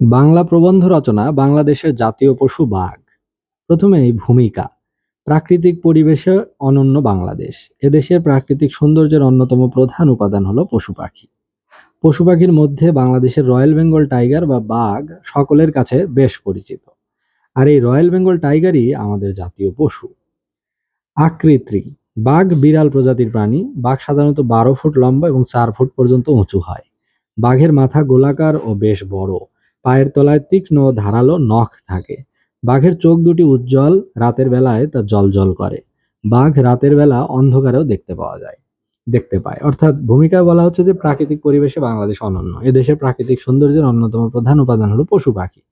বাংলা প্রবন্ধ রচনা, বাংলাদেশের জাতীয় পশু বাঘ। প্রথমেই ভূমিকা। প্রাকৃতিক পরিবেশে অনন্য বাংলাদেশ। এদেশের প্রাকৃতিক সৌন্দর্যের অন্যতম প্রধান উপাদান হলো পশু পাখি। পশু পাখির মধ্যে বাংলাদেশের রয়্যাল বেঙ্গল টাইগার বা বাঘ সকলের কাছে বেশ পরিচিত। আর এই রয়্যাল বেঙ্গল টাইগারই আমাদের জাতীয় পশু। আকৃতি। বাঘ বিড়াল প্রজাতির প্রাণী। বাঘ সাধারণত বারো ফুট লম্বা এবং চার ফুট পর্যন্ত উঁচু হয়। বাঘের মাথা গোলাকার ও বেশ বড়। পায়ের তলায় তীক্ষ্ণ ধারালো নখ থাকে। বাঘের চোখ দুটি উজ্জ্বল, রাতের বেলায় তা জ্বলজ্বল করে। বাঘ রাতের বেলা অন্ধকারেও দেখতে পাওয়া যায়। দেখতে পায়। অর্থাৎ ভূমিকায় বলা হচ্ছে যে প্রাকৃতিক পরিবেশে বাংলাদেশ অনন্য। এদেশের প্রাকৃতিক সৌন্দর্যের অন্যতম প্রধান উপাদান হলো পশু পাখি।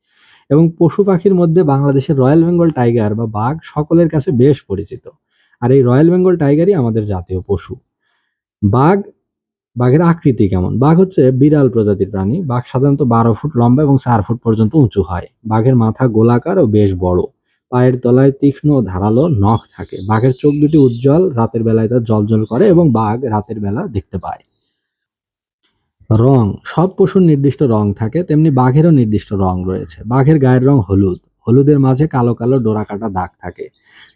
এবং পশু পাখির মধ্যে বাংলাদেশের রয়্যাল বেঙ্গল টাইগার বা বাঘ সকলের কাছে বেশ পরিচিত। আর এই রয়্যাল বেঙ্গল টাইগারই আমাদের জাতীয় পশু। বাঘ বাঘের আকৃতি কেমন? বাঘ হচ্ছে বিড়াল প্রজাতির প্রাণী। বাঘ সাধারণত বারো ফুট লম্বা এবং চার ফুট পর্যন্ত উঁচু হয়। বাঘের মাথা গোলাকার ও বেশ বড়। পায়ের তলায় তীক্ষ্ণ ধারালো নখ থাকে। বাঘের চোখ দুটি উজ্জ্বল, রাতের বেলায় তা জলজল করে এবং বাঘ রাতের বেলা দেখতে পায়। রং, সব পশুর নির্দিষ্ট রং থাকে, তেমনি বাঘেরও নির্দিষ্ট রং রয়েছে। বাঘের গায়ের রং হলুদ। হলুদের মাঝে কালো কালো ডোরাকাটা দাগ থাকে।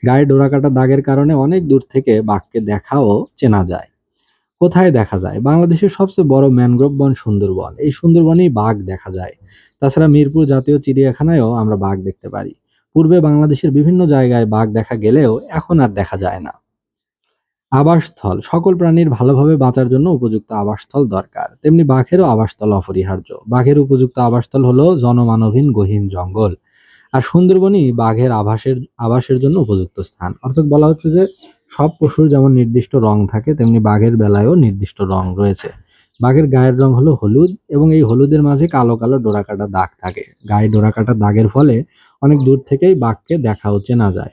গায়ে ডোরাকাটা দাগের কারণে অনেক দূর থেকে বাঘকে দেখা ও চেনা যায়। কোথায় দেখা যায়? বাংলাদেশের সবচেয়ে বড় ম্যানগ্রোভ বন সুন্দরবন। এই সুন্দরবনেই বাঘ দেখা যায়। তাছাড়া মিরপুর জাতীয় চিড়িয়াখানায়ও আমরা বাঘ দেখতে পারি। পূর্বে বাংলাদেশের বিভিন্ন জায়গায় বাঘ দেখা গেলেও এখন আর দেখা যায় না। আবাসস্থল। সকল প্রাণীর ভালোভাবে বাঁচার জন্য উপযুক্ত আবাসস্থল দরকার। তেমনি বাঘেরও আবাসস্থল অপরিহার্য। বাঘের উপযুক্ত আবাসস্থল হলো জনমানবহীন গহীন জঙ্গল। আর সুন্দরবনই বাঘের আবাসের আবাসের জন্য উপযুক্ত স্থান। অর্থাৎ বলা হচ্ছে যে সব পশুর যেমন নির্দিষ্ট রং থাকে, তেমনি বাঘের বেলায়ও নির্দিষ্ট রং রয়েছে। বাঘের গায়ের রং হলো হলুদ এবং এই হলুদের মাঝে কালো কালো ডোরাকাটা দাগ থাকে। গায়ে ডোরাকাটা দাগের ফলে অনেক দূর থেকেই বাঘকে দেখা ও চেনা যায়।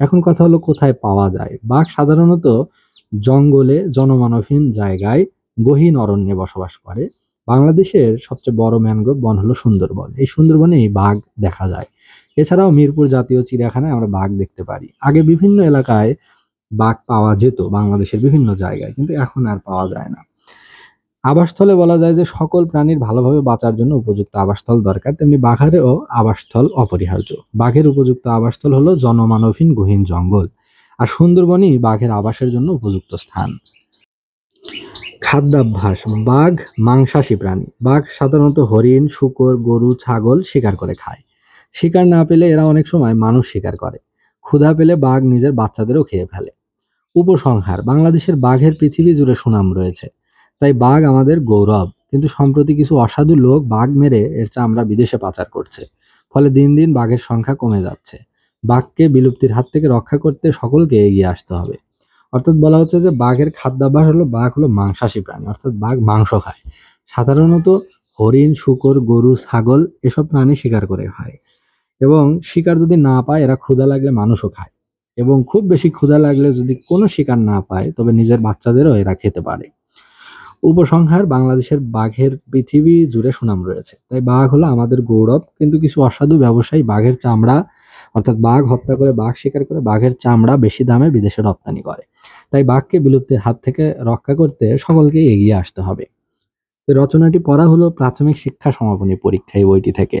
এখন কথা হলো কোথায় পাওয়া যায়? বাঘ সাধারণত জঙ্গলে জনমানবহীন জায়গায় গহীন অরণ্যে বসবাস করে। বাংলাদেশের সবচেয়ে বড় ম্যানগ্রোভ বন হলো সুন্দরবন। এই সুন্দরবনেই বাঘ দেখা যায়। এছাড়াও মিরপুর জাতীয় চিড়িয়াখানায় আমরা বাঘ দেখতে পারি। আগে বিভিন্ন এলাকায় বাঘ পাওয়া যেত বাংলাদেশের বিভিন্ন জায়গায়, কিন্তু এখন আর পাওয়া যায় না। আবাসস্থলে বলা যায় যে সকল প্রাণীর ভালোভাবে বাঁচার জন্য উপযুক্ত আবাসস্থল দরকার। তেমনি বাঘেরও আবাসস্থল অপরিহার্য। বাঘের উপযুক্ত আবাসস্থল হলো জনমানবহীন গহীন জঙ্গল। আর সুন্দরবনই বাঘের আবাসের জন্য উপযুক্ত স্থান। খাদ্যাভ্যাস, বাঘ, মাংসাশী প্রাণী। বাঘ সাধারণত হরিণ, শূকর, গরু, ছাগল শিকার করে খায়। শিকার না পেলে এরা অনেক সময় মানুষ শিকার করে। ক্ষুধা পেলে বাঘ নিজের বাচ্চাদেরও খেয়ে ফেলে। উপসংহার, বাংলাদেশের বাঘের পৃথিবী জুড়ে সুনাম রয়েছে। তাই বাঘ আমাদের গৌরব। কিন্তু সম্প্রতি কিছু অসাধু লোক বাঘ মেরে এর চামড়া বিদেশে পাচার করছে। ফলে দিন দিন বাঘের সংখ্যা কমে যাচ্ছে। বাঘকে বিলুপ্তির হাত থেকে রক্ষা করতে সকলকে এগিয়ে আসতে হবে। অর্থাৎ বলা হচ্ছে যে বাঘের খাদ্যাভ্যাস হলো, বাঘ হলো মাংসাশী প্রাণী, অর্থাৎ বাঘ মাংস খায়। সাধারণত হরিণ, শুকর, গরু, ছাগল এসব প্রাণী শিকার করে খায় এবং শিকার যদি না পায়, এরা ক্ষুধা লাগলে মানুষও খায় এবং খুব বেশি ক্ষুধা লাগলে যদি কোনো শিকার না পায়, তবে নিজের বাচ্চাদেরও এরা খেতে পারে। উপসংহার, বাংলাদেশের বাঘের পৃথিবী জুড়ে সুনাম রয়েছে। তাই বাঘ হলো আমাদের গৌরব, কিন্তু কিছু অসাধু ব্যবসায়ী বাঘের চামড়া অর্থাৎ বাঘ হত্যা করে, বাঘ শিকার করে, বাঘের চামড়া বেশি দামে বিদেশে রপ্তানি করে। তাই বাঘকে বিলুপ্তির হাত থেকে রক্ষা করতে সকলকে এগিয়ে আসতে হবে। রচনাটি পড়া হলো প্রাথমিক শিক্ষা সমাপনী পরীক্ষা এই বইটি থেকে।